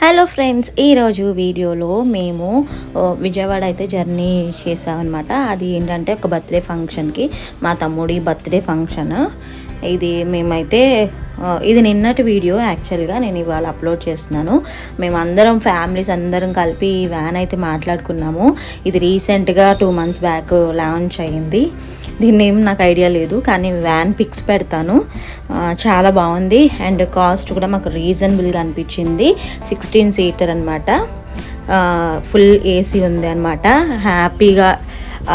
Hello friends ఈరోజు వీడియోలో మేము విజయవాడ అయితే జర్నీ చేసామన్నమాట. అది ఏంటంటే ఒక బర్త్డే ఫంక్షన్కి మా తమ్ముడి బర్త్డే ఫంక్షన్. ఇది మేమైతే ఇది నిన్నటి వీడియో యాక్చువల్గా నేను ఇవాళ అప్లోడ్ చేస్తున్నాను. మేము అందరం ఫ్యామిలీస్ అందరం కలిపి ఈ వ్యాన్ అయితే మాట్లాడుకున్నాము. ఇది రీసెంట్గా టూ మంత్స్ బ్యాక్ లాంచ్ అయ్యింది దీన్ని ఏం నాకు ఐడియా లేదు కానీ వ్యాన్ పిక్స్ పెడతాను. చాలా బాగుంది. అండ్ కాస్ట్ కూడా మాకు రీజనబుల్గా అనిపించింది. సిక్స్టీన్ సీటర్ అనమాట ఫుల్ ఏసీ ఉంది అనమాట హ్యాపీగా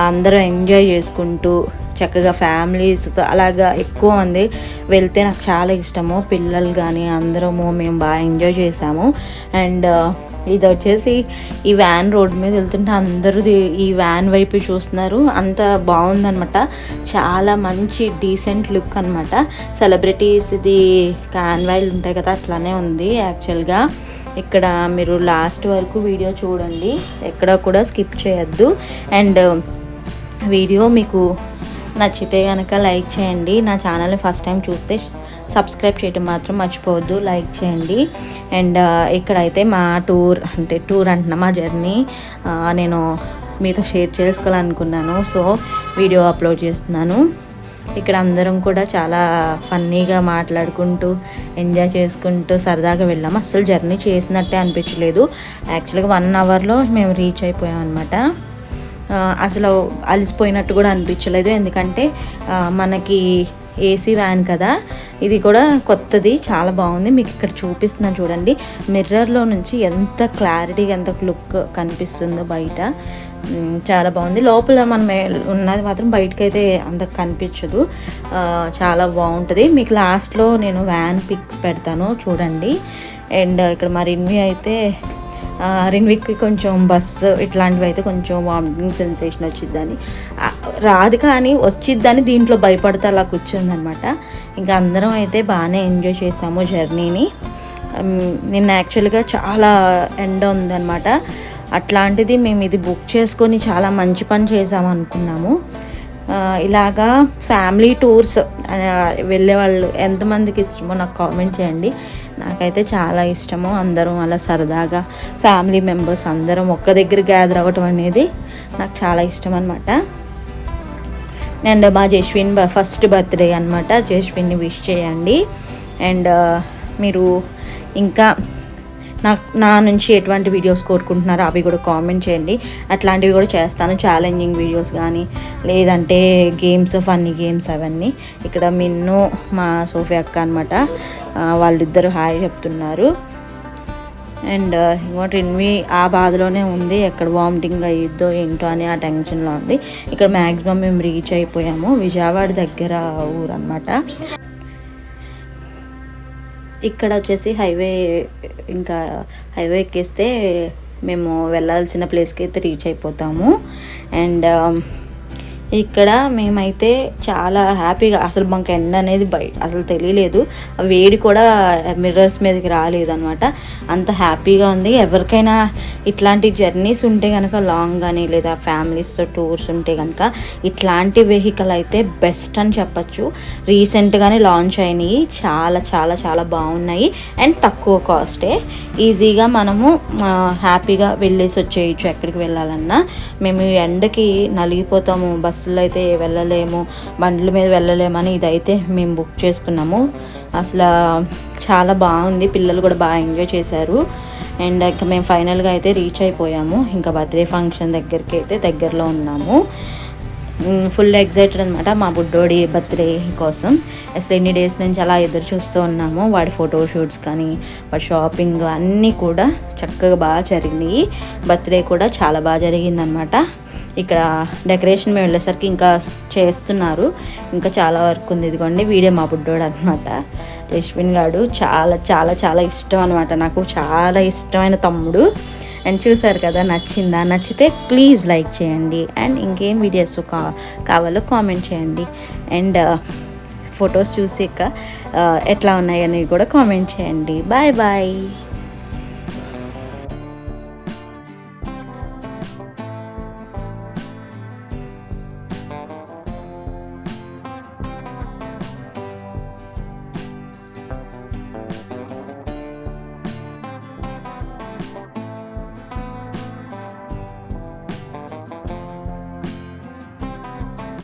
అందరూ ఎంజాయ్ చేసుకుంటూ చక్కగా ఫ్యామిలీస్తో అలాగా ఎక్కువ మంది వెళ్తే నాకు చాలా ఇష్టము. పిల్లలు కానీ అందరము మేము బాగా ఎంజాయ్ చేసాము. అండ్ ఇది వచ్చేసి ఈ వ్యాన్ రోడ్ మీద వెళ్తుంటే అందరూ ఈ వ్యాన్ వైపు చూస్తున్నారు. అంత బాగుందనమాట చాలా మంచి డీసెంట్ లుక్ అనమాట సెలబ్రిటీస్ ఇది కాన్వాయిల్ ఉంటాయి కదా అట్లానే ఉంది యాక్చువల్గా. ఇక్కడ మీరు లాస్ట్ వరకు వీడియో చూడండి. ఎక్కడ కూడా స్కిప్ చేయొద్దు. అండ్ వీడియో మీకు నచ్చితే కనుక లైక్ చేయండి. నా ఛానల్ని ఫస్ట్ టైం చూస్తే సబ్స్క్రైబ్ చేయడం మాత్రం మర్చిపోవద్దు. లైక్ చేయండి. అండ్ ఇక్కడైతే మా టూర్ అంటే టూర్ అంటున్నా మా జర్నీ నేను మీతో షేర్ చేసుకోవాలనుకున్నాను. సో వీడియో అప్లోడ్ చేస్తున్నాను. ఇక్కడ అందరం కూడా చాలా ఫన్నీగా మాట్లాడుకుంటూ ఎంజాయ్ చేసుకుంటూ సరదాగా వెళ్ళాము అస్సలు జర్నీ చేసినట్టే అనిపించలేదు. యాక్చువల్గా వన్ అవర్లో మేము రీచ్ అయిపోయాం అనమాట అసలు అలసిపోయినట్టు కూడా అనిపించలేదు. ఎందుకంటే మనకి ఏసీ వ్యాన్ కదా ఇది కూడా కొత్తది చాలా బాగుంది. మీకు ఇక్కడ చూపిస్తున్నాను చూడండి. మిర్రర్లో నుంచి ఎంత క్లారిటీగా ఎంత లుక్ కనిపిస్తుందో బయట. చాలా బాగుంది. లోపల మనం ఉన్నది మాత్రం బయటకైతే అంత కనిపించదు. చాలా బాగుంటుంది. మీకు లాస్ట్లో నేను వ్యాన్ పిక్స్ పెడతాను చూడండి. అండ్ ఇక్కడ మరిన్ని అయితే రిన్విక్కి కొంచెం బస్సు ఇట్లాంటివి అయితే కొంచెం వామిటింగ్ సెన్సేషన్ వచ్చిద్దని. రాదు కానీ వచ్చిద్దని దీంట్లో భయపడితే అలా కూర్చుందనమాట. ఇంకా అందరం అయితే బాగానే ఎంజాయ్ చేసాము జర్నీని. నిన్న యాక్చువల్గా చాలా ఎండ ఉందనమాట. అట్లాంటిది మేము ఇది బుక్ చేసుకొని చాలా మంచి పని చేసాము అనుకున్నాము ఇలాగా ఫ్యామిలీ టూర్స్ వెళ్ళే వాళ్ళు ఎంతమందికి ఇష్టమో నాకు కామెంట్ చేయండి. నాకైతే చాలా ఇష్టము. అందరం అలా సరదాగా ఫ్యామిలీ మెంబర్స్ అందరం ఒక్క దగ్గర గ్యాదర్ అవ్వటం అనేది నాకు చాలా ఇష్టం అనమాట అండ్ మా జస్విన్ బ- ఫస్ట్ బర్త్డే అనమాట జస్విన్ని విష్ చేయండి. అండ్ మీరు ఇంకా నా నా నుంచి ఎటువంటి వీడియోస్ కోరుకుంటున్నారో అవి కూడా కామెంట్ చేయండి. అట్లాంటివి కూడా చేస్తాను. ఛాలెంజింగ్ వీడియోస్ కానీ లేదంటే గేమ్స్ ఫన్నీ గేమ్స్ అవన్నీ. ఇక్కడ మిన్ను మా సోఫీ అక్క అనమాట వాళ్ళిద్దరు హాయ్ చెప్తున్నారు. అండ్ ఇంకోటి ఇన్వి ఆ బాధలోనే ఉంది. ఎక్కడ వామిటింగ్ అయ్యిద్దో ఏంటో అని ఆ టెన్షన్లో ఉంది. ఇక్కడ మ్యాక్సిమం మేము రీచ్ అయిపోయాము. విజయవాడ దగ్గర ఊరు అనమాట ఇక్కడ వచ్చేసి హైవే ఇంకా హైవే ఎక్కేస్తే మేము వెళ్ళాల్సిన ప్లేస్కి అయితే రీచ్ అయిపోతాము. అండ్ ఇక్కడ మేమైతే చాలా హ్యాపీగా అసలు మాకు ఎండ అనేది బయట అసలు తెలియలేదు. ఆ వేడి కూడా మిర్రర్స్ మీదకి రాలేదు అనమాట అంత హ్యాపీగా ఉంది. ఎవరికైనా ఇట్లాంటి జర్నీస్ ఉంటే కనుక లాంగ్ కానీ లేదా ఫ్యామిలీస్తో టూర్స్ ఉంటే కనుక ఇట్లాంటి వెహికల్ అయితే బెస్ట్ అని చెప్పచ్చు. రీసెంట్గానే లాంచ్ అయినాయి. చాలా చాలా చాలా బాగున్నాయి. అండ్ తక్కువ కాస్టే. ఈజీగా మనము హ్యాపీగా వెళ్ళేసి వచ్చేయచ్చు ఎక్కడికి వెళ్ళాలన్నా. మేము ఎండకి నలిగిపోతాము. బస్ బస్సులో అయితే వెళ్ళలేము బండ్ల మీద వెళ్ళలేమని ఇదైతే మేము బుక్ చేసుకున్నాము. అసలు చాలా బాగుంది పిల్లలు కూడా బాగా ఎంజాయ్ చేశారు. అండ్ ఇంకా మేము ఫైనల్గా అయితే రీచ్ అయిపోయాము. ఇంకా బర్త్డే ఫంక్షన్ దగ్గరికి అయితే దగ్గరలో ఉన్నాము. ఫుల్ ఎగ్జైటెడ్ అనమాట మా బుడ్డోడి బర్త్డే కోసం. అసలు ఎన్ని డేస్ నుంచి అలా ఎదురు చూస్తూ ఉన్నాము వాడి ఫోటో షూట్స్ కానీ వాడి షాపింగ్ అన్నీ కూడా చక్కగా బాగా జరిగినాయి. బర్త్డే కూడా చాలా బాగా జరిగిందనమాట ఇక్కడ డెకరేషన్ మేము వెళ్ళేసరికి ఇంకా చేస్తున్నారు. ఇంకా చాలా వర్క్ ఉంది ఇదిగోండి వీడే మా బుడ్డోడు అనమాట యశ్విన్ గాడు చాలా చాలా చాలా ఇష్టం అనమాట నాకు చాలా ఇష్టమైన తమ్ముడు. అండ్ చూసారు కదా నచ్చిందా? నచ్చితే ప్లీజ్ లైక్ చేయండి. అండ్ ఇంకేం వీడియోస్ కా కావాలో కామెంట్ చేయండి. అండ్ uh, ఫొటోస్ చూసాక uh, ఎట్లా ఉన్నాయి అనేది కూడా కామెంట్ చేయండి. Bye bye.